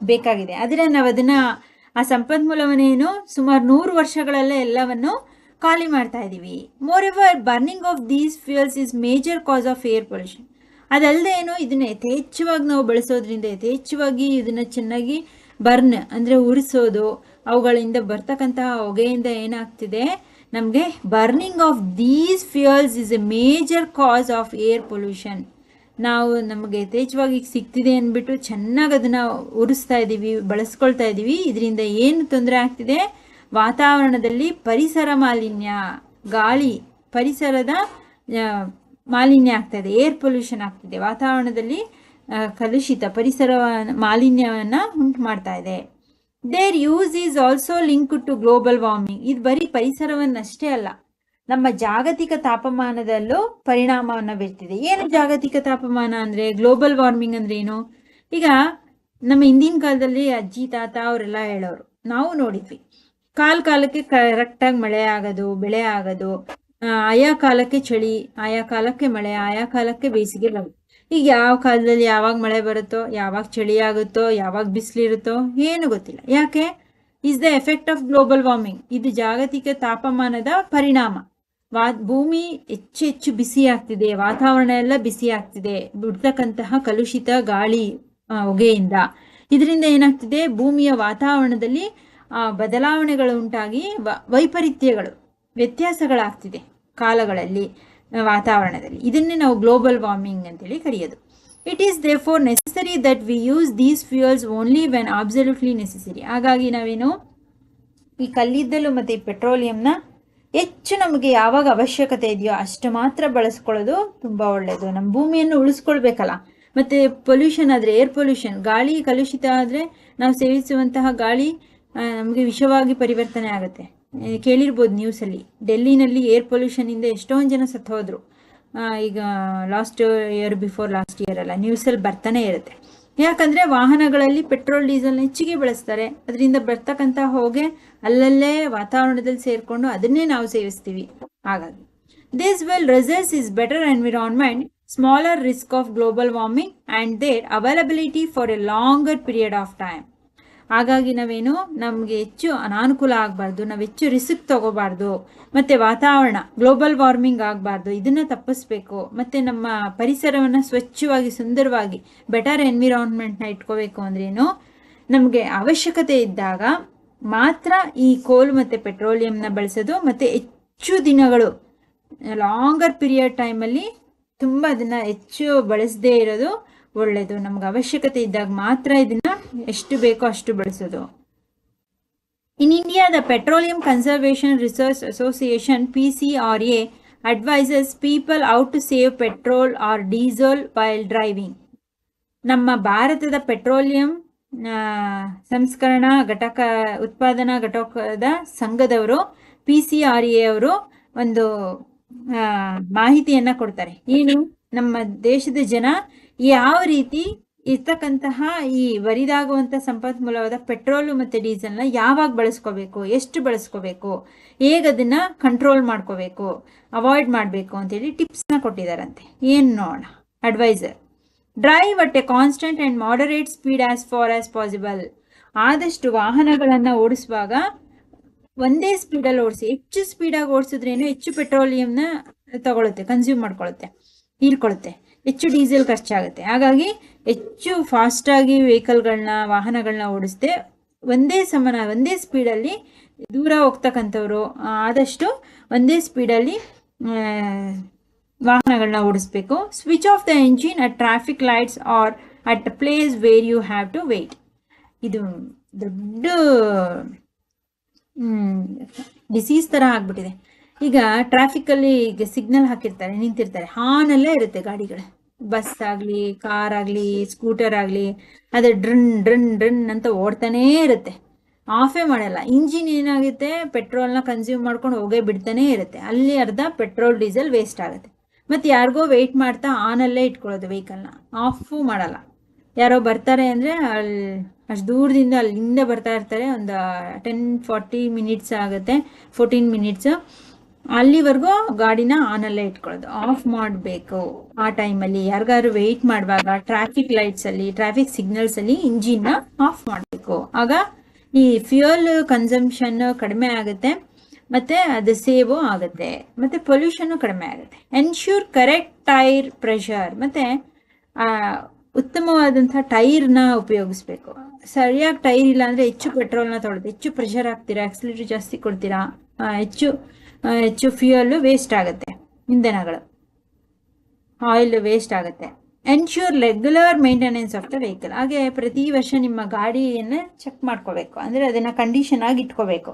ಬೇಕಾಗಿದೆ. ಆದರೆ ನಾವು ಅದನ್ನ ಆ ಸಂಪನ್ಮೂಲವನ್ನೇನು ಸುಮಾರು ನೂರು ವರ್ಷಗಳಲ್ಲೇ ಎಲ್ಲವನ್ನು ಖಾಲಿ ಮಾಡ್ತಾ ಇದ್ದೀವಿ moreover burning of these fuels is major cause of air pollution ಅದಲ್ಲದೆ ಏನು, ಇದನ್ನ ಯಥೇಚ್ಛವಾಗಿ ನಾವು ಬಳಸೋದ್ರಿಂದ ಯಥೇಚ್ಛವಾಗಿ ಇದನ್ನ ಚೆನ್ನಾಗಿ ಬರ್ನ್ ಅಂದರೆ ಉರಿಸೋದು, ಅವುಗಳಿಂದ ಬರ್ತಕ್ಕಂತಹ ಹೊಗೆಯಿಂದ ಏನಾಗ್ತಿದೆ? ನಮಗೆ burning of these fuels is a major cause of air pollution ನಾವು ನಮಗೆ ಯಥೇಚ್ಛವಾಗಿ ಸಿಗ್ತಿದೆ ಅಂದ್ಬಿಟ್ಟು ಚೆನ್ನಾಗಿ ಅದನ್ನು ಉರಿಸ್ತಾ ಇದ್ದೀವಿ ಬಳಸ್ಕೊಳ್ತಾ ಇದ್ದೀವಿ ಇದರಿಂದ ಏನು ತೊಂದರೆ ಆಗ್ತಿದೆ? ವಾತಾವರಣದಲ್ಲಿ ಪರಿಸರ ಮಾಲಿನ್ಯ, ಗಾಳಿ, ಪರಿಸರದ ಮಾಲಿನ್ಯ ಆಗ್ತದೆ ಏರ್ ಪೊಲ್ಯೂಷನ್ ಆಗ್ತಿದೆ. ವಾತಾವರಣದಲ್ಲಿ ಕಲುಷಿತ ಪರಿಸರ ಮಾಲಿನ್ಯವನ್ನು ಉಂಟು ಮಾಡ್ತಾ ಇದೆ. Their use is also link to global warming ಇದು ಬರೀ ಪರಿಸರವನ್ನಷ್ಟೇ ಅಲ್ಲ, ನಮ್ಮ ಜಾಗತಿಕ ತಾಪಮಾನದಲ್ಲೂ ಪರಿಣಾಮವನ್ನು ಬೀರ್ತಿದೆ. ಏನು ಜಾಗತಿಕ ತಾಪಮಾನ ಅಂದರೆ? ಗ್ಲೋಬಲ್ ವಾರ್ಮಿಂಗ್ ಅಂದ್ರೆ ಏನು? ಈಗ ನಮ್ಮ ಹಿಂದಿನ ಕಾಲದಲ್ಲಿ ಅಜ್ಜಿ, ತಾತ ಅವರೆಲ್ಲ ಹೇಳೋರು, ನಾವು ನೋಡಿದ್ವಿ. ಕಾಲ ಕಾಲಕ್ಕೆ ಕರೆಕ್ಟಾಗಿ ಮಳೆ ಆಗೋದು, ಬೆಳೆ ಆಗೋದು. ಆಯಾ ಕಾಲಕ್ಕೆ ಚಳಿ, ಆಯಾ ಕಾಲಕ್ಕೆ ಮಳೆ, ಆಯಾ ಕಾಲಕ್ಕೆ ಬೇಸಿಗೆ ಈಗ ಯಾವ ಕಾಲದಲ್ಲಿ ಯಾವಾಗ ಮಳೆ ಬರುತ್ತೋ, ಯಾವಾಗ ಚಳಿ ಆಗುತ್ತೋ, ಯಾವಾಗ ಬಿಸಿಲಿರುತ್ತೋ ಏನು ಗೊತ್ತಿಲ್ಲ. ಯಾಕೆ? Is the effect of global warming ಇದು ಜಾಗತಿಕ ತಾಪಮಾನದ ಪರಿಣಾಮ. ವಾ, ಭೂಮಿ ಹೆಚ್ಚು ಹೆಚ್ಚು ಬಿಸಿ ಆಗ್ತಿದೆ, ವಾತಾವರಣ ಎಲ್ಲ ಬಿಸಿ ಆಗ್ತಿದೆ, ಬಿಡ್ತಕ್ಕಂತಹ ಕಲುಷಿತ ಗಾಳಿ ಹೊಗೆಯಿಂದ. ಇದರಿಂದ ಏನಾಗ್ತಿದೆ? ಭೂಮಿಯ ವಾತಾವರಣದಲ್ಲಿ ಬದಲಾವಣೆಗಳು ಉಂಟಾಗಿ ವೈಪರೀತ್ಯಗಳು, ವ್ಯತ್ಯಾಸಗಳಾಗ್ತಿದೆ ಕಾಲಗಳಲ್ಲಿ ವಾತಾವರಣದಲ್ಲಿ. ಇದನ್ನೇ ನಾವು ಗ್ಲೋಬಲ್ ವಾರ್ಮಿಂಗ್ ಅಂತೇಳಿ ಕರೆಯೋದು. It is therefore necessary that we use these fuels only when absolutely necessary ಹಾಗಾಗಿ ನಾವೇನು ಈ ಕಲ್ಲಿದ್ದಲು ಮತ್ತು ಈ ಪೆಟ್ರೋಲಿಯಂನ ಹೆಚ್ಚು ನಮಗೆ ಯಾವಾಗ ಅವಶ್ಯಕತೆ ಇದೆಯೋ ಅಷ್ಟು ಮಾತ್ರ ಬಳಸ್ಕೊಳ್ಳೋದು ತುಂಬ ಒಳ್ಳೆಯದು ನಮ್ಮ ಭೂಮಿಯನ್ನು ಉಳಿಸ್ಕೊಳ್ಬೇಕಲ್ಲ. ಮತ್ತು ಪೊಲ್ಯೂಷನ್ ಆದರೆ ಏರ್ ಪೊಲ್ಯೂಷನ್ ಗಾಳಿ ಕಲುಷಿತ ಆದರೆ ನಾವು ಸೇವಿಸುವಂತಹ ಗಾಳಿ ನಮಗೆ ವಿಷವಾಗಿ ಪರಿವರ್ತನೆ ಆಗುತ್ತೆ. ಕೇಳಿರ್ಬೋದು ನ್ಯೂಸಲ್ಲಿ ಡೆಲ್ಲಿನಲ್ಲಿ ಏರ್ ಪೊಲ್ಯೂಷನಿಂದ ಎಷ್ಟೊಂದು ಜನ ಸತ್ತು ಹೋದರು ಈಗ last year before last year ಅಲ್ಲ ನ್ಯೂಸಲ್ಲಿ ಬರ್ತಾನೆ ಇರುತ್ತೆ. ಯಾಕಂದರೆ ವಾಹನಗಳಲ್ಲಿ ಪೆಟ್ರೋಲ್ ಡೀಸೆಲ್ನ ಹೆಚ್ಚಿಗೆ ಬಳಸ್ತಾರೆ. ಅದರಿಂದ ಬರ್ತಕ್ಕಂಥ ಹೊಗೆ ಅಲ್ಲಲ್ಲೇ ವಾತಾವರಣದಲ್ಲಿ ಸೇರಿಕೊಂಡು ಅದನ್ನೇ ನಾವು ಸೇವಿಸ್ತೀವಿ. ಹಾಗಾಗಿ this will results is better environment smaller risk of global warming and their availability for a longer period of time ಹಾಗಾಗಿ ನಾವೇನು, ನಮಗೆ ಹೆಚ್ಚು ಅನಾನುಕೂಲ ಆಗಬಾರ್ದು, ನಾವು ಹೆಚ್ಚು ರಿಸ್ಕ್ ತಗೋಬಾರ್ದು. ಮತ್ತು ವಾತಾವರಣ ಗ್ಲೋಬಲ್ ವಾರ್ಮಿಂಗ್ ಆಗಬಾರ್ದು, ಇದನ್ನು ತಪ್ಪಿಸ್ಬೇಕು. ಮತ್ತು ನಮ್ಮ ಪರಿಸರವನ್ನು ಸ್ವಚ್ಛವಾಗಿ, ಸುಂದರವಾಗಿ ಬೆಟರ್ ಎನ್ವಿರಾನ್ಮೆಂಟ್ನ ಇಟ್ಕೋಬೇಕು ಅಂದ್ರೇನು ನಮಗೆ ಅವಶ್ಯಕತೆ ಇದ್ದಾಗ ಮಾತ್ರ ಈ ಕೋಲ್ ಮತ್ತು ಪೆಟ್ರೋಲಿಯಂನ ಬಳಸೋದು, ಮತ್ತು ಹೆಚ್ಚು ದಿನಗಳು ಲಾಂಗರ್ ಪೀರಿಯಡ್ ಟೈಮಲ್ಲಿ ತುಂಬ ಅದನ್ನು ಹೆಚ್ಚು ಬಳಸದೇ ಇರೋದು ಒಳ್ಳೆಯದು ನಮ್ಗೆ ಅವಶ್ಯಕತೆ ಇದ್ದಾಗ ಮಾತ್ರ ಇದನ್ನ ಎಷ್ಟು ಬೇಕೋ ಅಷ್ಟು ಬಳಸೋದು In India, the Petroleum Conservation Research Association a advises people how to save petrol or diesel while driving. ನಮ್ಮ ಭಾರತದ ಪೆಟ್ರೋಲಿಯಂ ಸಂಸ್ಕರಣಾ ಘಟಕ ಉತ್ಪಾದನಾ ಘಟಕದ ಸಂಘದವರು ಪಿ ಸಿ ಆರ್ ಎ ಅವರು ಒಂದು ಮಾಹಿತಿಯನ್ನ ಕೊಡ್ತಾರೆ ಏನು ನಮ್ಮ ದೇಶದ ಜನ ಯಾವ ರೀತಿ ಇರ್ತಕ್ಕಂತಹ ಈ ವರಿದಾಗುವಂಥ ಸಂಪನ್ಮೂಲವಾದ ಪೆಟ್ರೋಲು ಮತ್ತು ಡೀಸೆಲ್ನ ಯಾವಾಗ ಬಳಸ್ಕೋಬೇಕು, ಎಷ್ಟು ಬಳಸ್ಕೋಬೇಕು, ಹೇಗೆ ಅದನ್ನು ಕಂಟ್ರೋಲ್ ಮಾಡ್ಕೋಬೇಕು ಅವಾಯ್ಡ್ ಮಾಡಬೇಕು ಅಂತೇಳಿ ಟಿಪ್ಸ್ನ ಕೊಟ್ಟಿದ್ದಾರಂತೆ ಏನು ನೋಡೋಣ. Adviser drive at a constant and moderate speed as far as possible ಆದಷ್ಟು ವಾಹನಗಳನ್ನು ಓಡಿಸುವಾಗ ಒಂದೇ ಸ್ಪೀಡಲ್ಲಿ ಓಡಿಸಿ, ಹೆಚ್ಚು ಸ್ಪೀಡಾಗಿ ಓಡಿಸಿದ್ರೇನು ಹೆಚ್ಚು ಪೆಟ್ರೋಲಿಯಂನ ತಗೊಳುತ್ತೆ ಕನ್ಸ್ಯೂಮ್ ಮಾಡ್ಕೊಳ್ಳುತ್ತೆ ಹೀರ್ಕೊಳ್ಳುತ್ತೆ ಹೆಚ್ಚು ಡೀಸೆಲ್ ಖರ್ಚಾಗುತ್ತೆ. ಹಾಗಾಗಿ ಹೆಚ್ಚು ಫಾಸ್ಟಾಗಿ ವೆಹಿಕಲ್ಗಳನ್ನ ವಾಹನಗಳನ್ನ ಓಡಿಸದೆ ಒಂದೇ ಸಮನ, ಒಂದೇ ಸ್ಪೀಡಲ್ಲಿ ದೂರ ಹೋಗ್ತಕ್ಕಂಥವ್ರು ಆದಷ್ಟು ಒಂದೇ ಸ್ಪೀಡಲ್ಲಿ ವಾಹನಗಳನ್ನ ಓಡಿಸ್ಬೇಕು. Switch off the engine at traffic lights or at place where you have to wait ಇದು ದೊಡ್ಡ ಡಿಸೀಸ್ ಥರ ಆಗ್ಬಿಟ್ಟಿದೆ. ಈಗ ಟ್ರಾಫಿಕ್ಕಲ್ಲಿ ಈಗ ಸಿಗ್ನಲ್ ಹಾಕಿರ್ತಾರೆ, ನಿಂತಿರ್ತಾರೆ. ಹಾನಲ್ಲೇ ಇರುತ್ತೆ ಗಾಡಿಗಳು. ಬಸ್ ಆಗಲಿ ಕಾರ್ ಆಗಲಿ ಸ್ಕೂಟರ್ ಆಗಲಿ, ಅದು ಡ್ರನ್ ಡ್ರನ್ ಡ್ರನ್ ಅಂತ ಓಡ್ತಾನೇ ಇರುತ್ತೆ. ಆಫೇ ಮಾಡಲ್ಲ. ಇಂಜಿನ್ ಏನಾಗುತ್ತೆ? ಪೆಟ್ರೋಲ್ನ ಕನ್ಸ್ಯೂಮ್ ಮಾಡ್ಕೊಂಡು ಹೋಗೇ ಬಿಡ್ತಾನೆ ಇರುತ್ತೆ. ಅಲ್ಲಿ ಅರ್ಧ ಪೆಟ್ರೋಲ್ ಡೀಸೆಲ್ ವೇಸ್ಟ್ ಆಗುತ್ತೆ. ಮತ್ತು ಯಾರಿಗೋ ವೆಯ್ಟ್ ಮಾಡ್ತಾ ಆನಲ್ಲೇ ಇಟ್ಕೊಳ್ಳೋದು ವೆಹಿಕಲ್ನ ಆಫು ಮಾಡಲ್ಲ. ಯಾರೋ ಬರ್ತಾರೆ ಅಂದರೆ ಅಲ್ಲಿ ಅಷ್ಟು ದೂರದಿಂದ ಅಲ್ಲಿಂದ ಬರ್ತಾ ಇರ್ತಾರೆ. ಒಂದು ಟೆನ್ ಫಾರ್ಟಿ ಮಿನಿಟ್ಸ್ ಆಗುತ್ತೆ. ಫೋರ್ಟೀನ್ ಮಿನಿಟ್ಸು ಅಲ್ಲಿವರೆಗೂ ಗಾಡಿನ ಆನಲ್ಲೇ ಇಟ್ಕೊಳ್ಳೋದು. ಆಫ್ ಮಾಡಬೇಕು. ಆ ಟೈಮಲ್ಲಿ ಯಾರಿಗಾದ್ರು ವೆಯ್ಟ್ ಮಾಡುವಾಗ ಟ್ರಾಫಿಕ್ ಲೈಟ್ಸ್ ಅಲ್ಲಿ ಟ್ರಾಫಿಕ್ ಸಿಗ್ನಲ್ಸ್ ಅಲ್ಲಿ ಇಂಜಿನ್ನ ಆಫ್ ಮಾಡಬೇಕು. ಆಗ ಈ ಫ್ಯೂಯಲ್ ಕನ್ಸಂಪ್ಷನ್ ಕಡಿಮೆ ಆಗುತ್ತೆ, ಮತ್ತೆ ಅದು ಸೇವ್ ಆಗುತ್ತೆ, ಮತ್ತೆ ಪೊಲ್ಯೂಷನ್ ಕಡಿಮೆ ಆಗುತ್ತೆ. ಎನ್ಶ್ಯೂರ್ ಕರೆಕ್ಟ್ ಟೈರ್ ಪ್ರೆಷರ್ ಮತ್ತು ಉತ್ತಮವಾದಂಥ ಟೈರ್ನ ಉಪಯೋಗಿಸ್ಬೇಕು. ಸರಿಯಾಗಿ ಟೈರ್ ಇಲ್ಲ ಅಂದರೆ ಹೆಚ್ಚು ಪೆಟ್ರೋಲ್ನ ತೊಳೆದು ಹೆಚ್ಚು ಪ್ರೆಷರ್ ಹಾಕ್ತೀರಾ ಆಕ್ಸಿಲೇಟರ್ ಜಾಸ್ತಿ ಕೊಡ್ತೀರಾ ಹೆಚ್ಚು ಹೆಚ್ಚು ಫ್ಯೂಯಲ್ಲು ವೇಸ್ಟ್ ಆಗುತ್ತೆ, ಇಂಧನಗಳು. ಆಯಿಲ್ ವೇಸ್ಟ್ ಆಗುತ್ತೆ. Ensure regular maintenance of the vehicle ಹಾಗೆ ಪ್ರತಿ ವರ್ಷ ನಿಮ್ಮ ಗಾಡಿಯನ್ನು ಚೆಕ್ ಮಾಡ್ಕೋಬೇಕು. ಅಂದರೆ ಅದನ್ನು ಕಂಡೀಷನ್ ಆಗಿ ಇಟ್ಕೋಬೇಕು.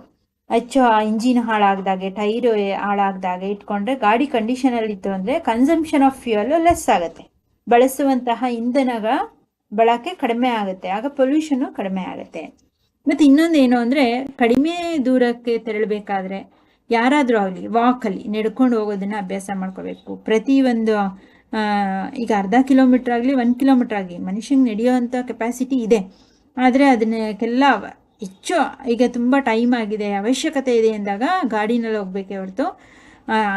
ಹೆಚ್ಚು ಇಂಜಿನ್ ಹಾಳಾಗ್ದಾಗೆ ಟೈರ್ ಹಾಳಾಗ್ದಾಗೆ ಇಟ್ಕೊಂಡ್ರೆ ಗಾಡಿ ಕಂಡೀಷನಲ್ಲಿತ್ತು ಅಂದರೆ ಕನ್ಸಂಪ್ಷನ್ ಆಫ್ ಫ್ಯೂಯಲ್ ಲೆಸ್ ಆಗುತ್ತೆ. ಬಳಸುವಂತಹ ಇಂಧನಗಳ ಬಳಕೆ ಕಡಿಮೆ ಆಗುತ್ತೆ. ಆಗ ಪೊಲ್ಯೂಷನು ಕಡಿಮೆ ಆಗುತ್ತೆ. ಮತ್ತು ಇನ್ನೊಂದು ಏನು ಅಂದರೆ ಕಡಿಮೆ ದೂರಕ್ಕೆ ತೆರಳಬೇಕಾದ್ರೆ ಯಾರಾದರೂ ಆಗಲಿ ವಾಕಲ್ಲಿ ನಡ್ಕೊಂಡು ಹೋಗೋದನ್ನ ಅಭ್ಯಾಸ ಮಾಡ್ಕೋಬೇಕು. ಪ್ರತಿ ಒಂದು ಈಗ ಅರ್ಧ ಕಿಲೋಮೀಟ್ರ್ ಆಗಲಿ, ಒಂದು ಕಿಲೋಮೀಟ್ರ್ ಆಗಲಿ ಮನುಷ್ಯಂಗೆ ನಡೆಯುವಂಥ ಕೆಪಾಸಿಟಿ ಇದೆ. ಆದರೆ ಅದನ್ನೆಲ್ಲ ಹೆಚ್ಚು, ಈಗ ತುಂಬ ಟೈಮ್ ಆಗಿದೆ, ಅವಶ್ಯಕತೆ ಇದೆ ಎಂದಾಗ ಗಾಡಿನಲ್ಲಿ ಹೋಗ್ಬೇಕೇ ಹೊರತು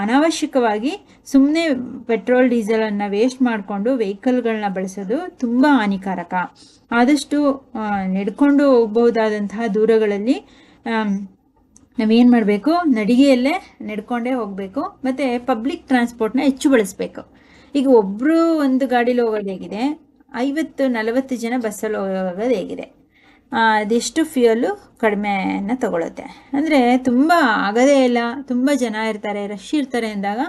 ಅನಾವಶ್ಯಕವಾಗಿ ಸುಮ್ಮನೆ ಪೆಟ್ರೋಲ್ ಡೀಸೆಲನ್ನು ವೇಸ್ಟ್ ಮಾಡಿಕೊಂಡು ವೆಹಿಕಲ್ಗಳನ್ನ ಬಳಸೋದು ತುಂಬ ಹಾನಿಕಾರಕ. ಆದಷ್ಟು ನಡ್ಕೊಂಡು ಹೋಗ್ಬಹುದಾದಂತಹ ದೂರಗಳಲ್ಲಿ ನಾವೇನು ಮಾಡಬೇಕು? ನಡಿಗೆಯಲ್ಲೇ ನಡ್ಕೊಂಡೇ ಹೋಗಬೇಕು. ಮತ್ತು ಪಬ್ಲಿಕ್ ಟ್ರಾನ್ಸ್ಪೋರ್ಟ್ನ ಹೆಚ್ಚು ಬಳಸಬೇಕು. ಈಗ ಒಬ್ಬರು ಒಂದು ಗಾಡೀಲಿ ಹೋಗೋದು ಹೇಗಿದೆ? ಐವತ್ತು, ನಲವತ್ತು ಜನ ಬಸ್ಸಲ್ಲಿ ಹೋಗೋದು ಹೇಗಿದೆ. ಅದೆಷ್ಟು ಫ್ಯೂಯಲ್ಲು ಕಡಿಮೆನ ತಗೊಳುತ್ತೆ? ಅಂದರೆ ತುಂಬ ಆಗದೇ ಇಲ್ಲ. ತುಂಬ ಜನ ಇರ್ತಾರೆ ರಶ್ ಇರ್ತಾರೆ ಅಂದಾಗ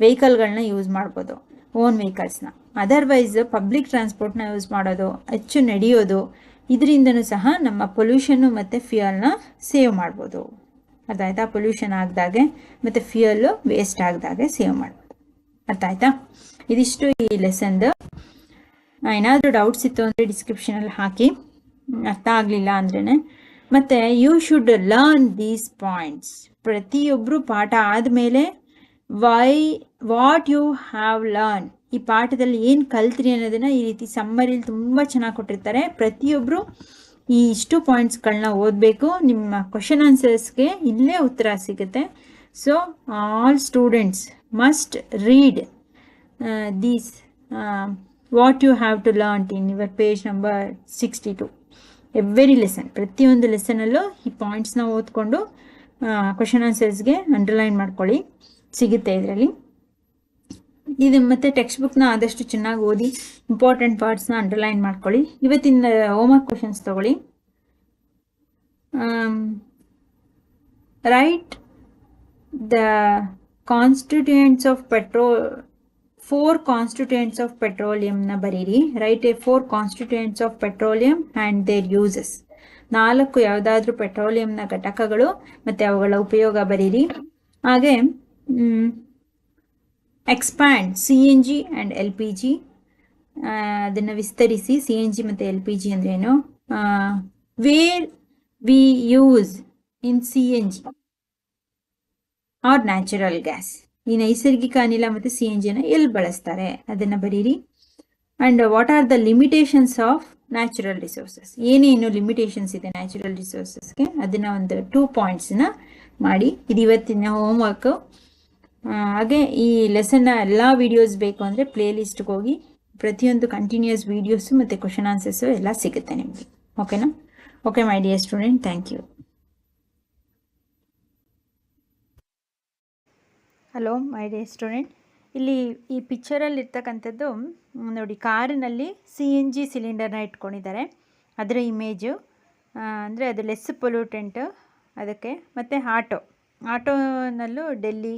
ವೆಹಿಕಲ್ಗಳನ್ನ ಯೂಸ್ ಮಾಡ್ಬೋದು. ಓನ್ ವೆಹಿಕಲ್ಸ್ನ ಅದರ್ವೈಸ್ ಪಬ್ಲಿಕ್ ಟ್ರಾನ್ಸ್ಪೋರ್ಟ್ನ ಯೂಸ್ ಮಾಡೋದು, ಹೆಚ್ಚು ನಡೆಯೋದು, ಇದರಿಂದನೂ ಸಹ ನಮ್ಮ ಪೊಲ್ಯೂಷನ್ನು ಮತ್ತು ಫ್ಯೂಯಲ್ನ ಸೇವ್ ಮಾಡ್ಬೋದು. ಅರ್ಥ ಆಯ್ತಾ? ಪೊಲ್ಯೂಷನ್ ಆಗದಾಗೆ ಮತ್ತು ಫ್ಯೂಯಲ್ಲು ವೇಸ್ಟ್ ಆಗದಾಗೆ ಸೇವ್ ಮಾಡ್ಬೋದು. ಅರ್ಥ ಆಯ್ತಾ? ಇದಿಷ್ಟು ಈ ಲೆಸನ್ದು ಏನಾದರೂ ಡೌಟ್ಸ್ ಇತ್ತು ಅಂದರೆ ಡಿಸ್ಕ್ರಿಪ್ಷನಲ್ಲಿ ಹಾಕಿ. ಅರ್ಥ ಆಗಲಿಲ್ಲ ಅಂದ್ರೇ ಮತ್ತು you should learn these points ಪ್ರತಿಯೊಬ್ಬರು ಪಾಠ ಆದಮೇಲೆ why what you have learn ಈ ಪಾಠದಲ್ಲಿ ಏನು ಕಲ್ತ್ರಿ ಅನ್ನೋದನ್ನು ಈ ರೀತಿ ಸಮ್ಮರಿಲಿ ತುಂಬ ಚೆನ್ನಾಗಿ ಕೊಟ್ಟಿರ್ತಾರೆ. ಪ್ರತಿಯೊಬ್ಬರು ಈ ಇಷ್ಟು ಪಾಯಿಂಟ್ಸ್ಗಳನ್ನ ಓದಬೇಕು. ನಿಮ್ಮ ಕ್ವಶನ್ ಆನ್ಸರ್ಸ್ಗೆ ಇಲ್ಲೇ ಉತ್ತರ ಸಿಗುತ್ತೆ. So all students must read these what you have to learn in your page number sixty two every lesson ಪ್ರತಿಯೊಂದು ಲೆಸನಲ್ಲೂ ಈ ಪಾಯಿಂಟ್ಸ್ನ ಓದ್ಕೊಂಡು ಕ್ವಶನ್ ಆನ್ಸರ್ಸ್ಗೆ ಅಂಡರ್ಲೈನ್ ಮಾಡ್ಕೊಳ್ಳಿ. ಸಿಗುತ್ತೆ ಇದರಲ್ಲಿ. ಇದು ಮತ್ತೆ ಟೆಕ್ಸ್ಟ್ ಬುಕ್ನ ಆದಷ್ಟು ಚೆನ್ನಾಗಿ ಓದಿ ಇಂಪಾರ್ಟೆಂಟ್ ಪಾರ್ಟ್ಸ್ನ ಅಂಡರ್ಲೈನ್ ಮಾಡ್ಕೊಳ್ಳಿ. ಇವತ್ತಿನ ಹೋಮ್ವರ್ಕ್ ಕ್ವಶನ್ಸ್ ತಗೊಳ್ಳಿ. Write the constituents of petrol four constituents of ಪೆಟ್ರೋಲಿಯಂನ ಬರೀರಿ. Write a four constituents of petroleum and their uses ನಾಲ್ಕು ಯಾವುದಾದ್ರೂ ಪೆಟ್ರೋಲಿಯಂನ ಘಟಕಗಳು ಮತ್ತು ಅವುಗಳ ಉಪಯೋಗ ಬರೀರಿ. ಹಾಗೆ expand C N G and L P G ಅದನ್ನು ವಿಸ್ತರಿಸಿ ಸಿ ಎನ್ ಜಿ ಮತ್ತು ಎಲ್ ಪಿ ಜಿ ಅಂದ್ರೇನು where we use in C N G or natural gas ಈ ನೈಸರ್ಗಿಕ ಅನಿಲ ಮತ್ತು ಸಿ ಎನ್ ಜಿನ ಎಲ್ಲಿ ಬಳಸ್ತಾರೆ? ಅದನ್ನು ಬರೀರಿ. And what are the limitations of natural resources ಏನೇನು ಲಿಮಿಟೇಷನ್ಸ್ ಇದೆ ನ್ಯಾಚುರಲ್ ರಿಸೋರ್ಸಸ್ಗೆ ಅದನ್ನು ಒಂದು ಟೂ ಪಾಯಿಂಟ್ಸ್ನ ಮಾಡಿ. ಇದು ಇವತ್ತಿನ ಹೋಮ್ವರ್ಕು ಹಾಗೆ ಈ ಲೆಸನ್ನ ಎಲ್ಲ ವೀಡಿಯೋಸ್ ಬೇಕು ಅಂದರೆ ಪ್ಲೇಲಿಸ್ಟ್ಗೆ ಹೋಗಿ ಪ್ರತಿಯೊಂದು ಕಂಟಿನ್ಯೂಸ್ ವೀಡಿಯೋಸು ಮತ್ತು ಕ್ವಶನ್ ಆನ್ಸರ್ಸು ಎಲ್ಲ ಸಿಗುತ್ತೆ ನಿಮಗೆ. ಓಕೆನಾ okay my dear student thank you hello my dear student ಇಲ್ಲಿ ಈ ಪಿಕ್ಚರಲ್ಲಿ ಇರ್ತಕ್ಕಂಥದ್ದು ನೋಡಿ ಕಾರಿನಲ್ಲಿ ಸಿ ಎನ್ ಜಿ ಸಿಲಿಂಡರ್ನ ಇಟ್ಕೊಂಡಿದ್ದಾರೆ. ಅದರ ಇಮೇಜು ಅಂದರೆ ಅದು ಲೆಸ್ ಪೊಲ್ಯೂಟೆಂಟು ಅದಕ್ಕೆ ಮತ್ತು ಆಟೋ ಆಟೋನಲ್ಲೂ ಡೆಲ್ಲಿ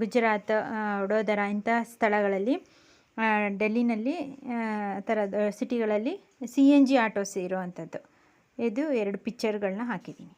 ಗುಜರಾತ್ ವಡೋದರ ಇಂಥ ಸ್ಥಳಗಳಲ್ಲಿ ಡೆಲ್ಲಿನಲ್ಲಿ ಥರದ ಸಿಟಿಗಳಲ್ಲಿ, ಸಿ ಎನ್ ಜಿ ಆಟೋಸ್ ಇರುವಂಥದ್ದು. ಇದು ಎರಡು ಪಿಕ್ಚರ್ಗಳನ್ನ ಹಾಕಿದ್ದೀನಿ.